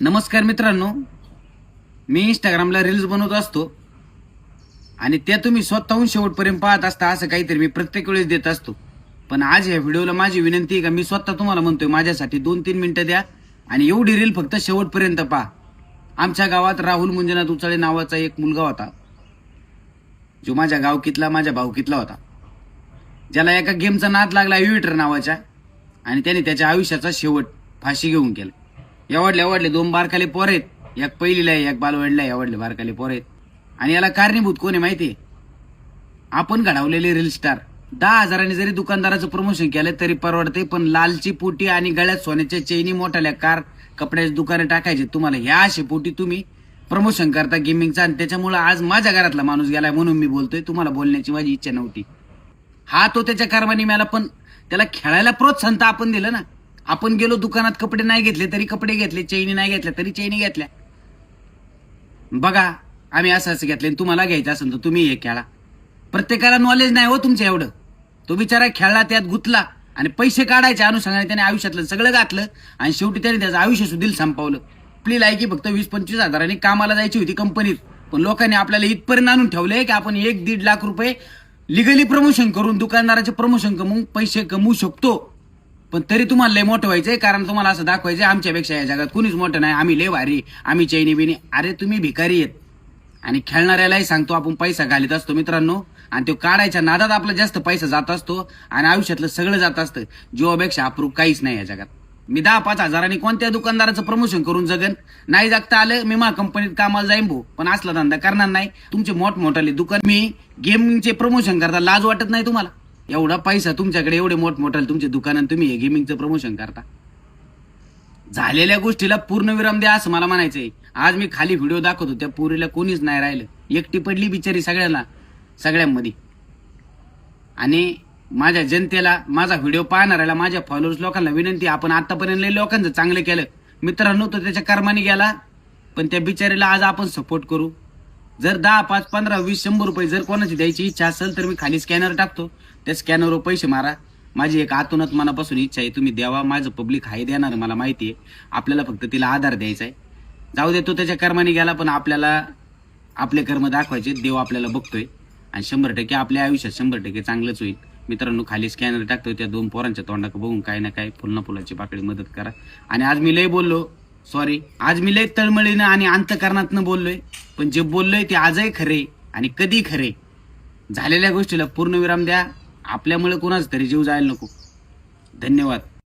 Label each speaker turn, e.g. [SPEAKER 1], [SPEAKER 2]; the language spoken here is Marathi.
[SPEAKER 1] नमस्कार मित्रांनो. मी इंस्टाग्रामला रील्स बनवत असतो. आणि त्या तुम्ही स्वतःहून शेवटपर्यंत पाहत असता असं काहीतरी मी प्रत्येक वेळेस देत असतो. पण आज या व्हिडिओला माझी विनंती आहे का मी स्वतः तुम्हाला म्हणतोय माझ्यासाठी दोन तीन मिनटं द्या. आणि एवढी रील फक्त शेवटपर्यंत पहा. आमच्या गावात राहुल मुंजनाथ उचाळे नावाचा एक मुलगा होता. जो माझ्या गावकीतला माझ्या भावकीतला होता. ज्याला एका गेमचा नाद लागला युविटर नावाच्या. आणि त्याने त्याच्या आयुष्याचा शेवट फाशी घेऊन केला. एवढले एवढले दोन बारकाले पोर आहेत. एक पहिलीला आहे एक बालवडला आहे एवढले बारकाले पोर आहेत. आणि याला कारणीभूत कोण आहे माहितीये आपण घडवलेले रील स्टार दहा हजारांनी जरी दुकानदाराचं प्रमोशन केलं तरी परवडते पण लालची पोटी आणि गळ्यात सोन्याच्या चैनी मोठ्याल्या कार कपड्याची दुकाने टाकायचे. तुम्हाला ह्या अशी पोटी तुम्ही प्रमोशन करता गेमिंगचा आणि त्याच्यामुळे आज माझ्या घरातला माणूस गेलाय म्हणून मी बोलतोय. तुम्हाला बोलण्याची माझी इच्छा नव्हती. हा तो त्याच्या कर्माने मिळाला पण त्याला खेळायला प्रोत्साहन तर आपण दिलं ना. आपण गेलो दुकानात कपडे नाही घेतले तरी कपडे घेतले चैनी नाही घेतल्या तरी चैनी घेतल्या. बघा आम्ही असं असं घेतलं तुम्हाला घ्यायचं असेल तर तुम्ही हे खेळा. प्रत्येकाला नॉलेज नाही हो तुमचं एवढं. तो बिचारा खेळला त्यात गुतला आणि पैसे काढायच्या अनुषंगाने त्याने आयुष्यातलं सगळं घातलं आणि शेवटी त्याने त्याचं आयुष्य सुधील संपवलं. आपली लायकी फक्त वीस पंचवीस हजारांनी कामाला जायची होती कंपनीत पण लोकांनी आपल्याला इथपर्यंत आणून ठेवलंय की आपण एक दीड लाख रुपये लिगली प्रमोशन करून दुकानदाराचे प्रमोशन कमवून पैसे कमवू शकतो. पण तरी तुम्हाला लय मोठं व्हायचंय कारण तुम्हाला असं दाखवायचंय आमच्यापेक्षा या जगात कुणीच मोठं नाही. आम्ही लय भारी आम्ही चैनी बिनी. अरे तुम्ही भिकारी आहेत. आणि खेळणाऱ्यालाही सांगतो आपण पैसा घालत असतो मित्रांनो. आणि तो काढायच्या नादात आपला जास्त पैसा जात असतो आणि आयुष्यातलं सगळं जात असतं. जीवापेक्षा अप्रूप काहीच नाही या जगात. मी दहा पाच हजारांनी कोणत्या दुकानदाराचं प्रमोशन करून जगन? नाही जगता आलं मी मा कंपनीत कामाला जाईन भाऊ. पण असला धंदा करणार नाही. तुमचे मोठमोठाले दुकान मी गेमिंगचे प्रमोशन करता लाज वाटत नाही तुम्हाला. एवढा पैसा तुमच्याकडे एवढे मोठमोठाले तुमचे दुकान आणि तुम्ही हे गेमिंगचं प्रमोशन करता. झालेल्या गोष्टीला पूर्णविराम द्या असं मला म्हणायचंय. आज मी खाली व्हिडिओ दाखवतो त्या पुरीला कोणीच नाही राहिलं. एकटी पडली बिचारी सगळ्यांना सगळ्यांमध्ये. आणि माझ्या जनतेला माझा व्हिडिओ पाहणाऱ्याला माझ्या फॉलोअर्स लोकांना विनंती आपण आतापर्यंत लोकांचं चांगलं केलं. मित्रांनो तो त्याच्या कर्माने गेला पण त्या बिचारीला आज आपण सपोर्ट करू. जर दहा पाच पंधरा वीस शंभर रुपये जर कोणाची द्यायची इच्छा असेल तर मी खाली स्कॅनर टाकतो. त्या स्कॅनरवर पैसे मारा. माझी एक आतूनच मनापासून इच्छा आहे तुम्ही द्यावा. माझं पब्लिक हाय देणार मला माहिती आहे. आपल्याला फक्त तिला आधार द्यायचा आहे. जाऊ दे तो त्याच्या कर्माने गेला पण आपल्याला आपले कर्म दाखवायचे देव आपल्याला बघतोय. आणि शंभर टक्के आपल्या आयुष्यात शंभर टक्के चांगलंच होईल. मित्रांनो खाली स्कॅनर टाकतोय त्या दोन पोरांच्या तोंडाक बघून काय ना काय फुलना फुलाची पाकळी मदत करा. आणि आज मी लय बोललो. सॉरी आज मी लय तळमळीनं आणि अंतकरणातनं बोललोय. पण जे बोललोय ते आजही खरे आणि कधी खरे? झालेल्या गोष्टीला पूर्णविराम द्या. आपल्यामुळे कोणाच तरी जीव जायला नको. धन्यवाद.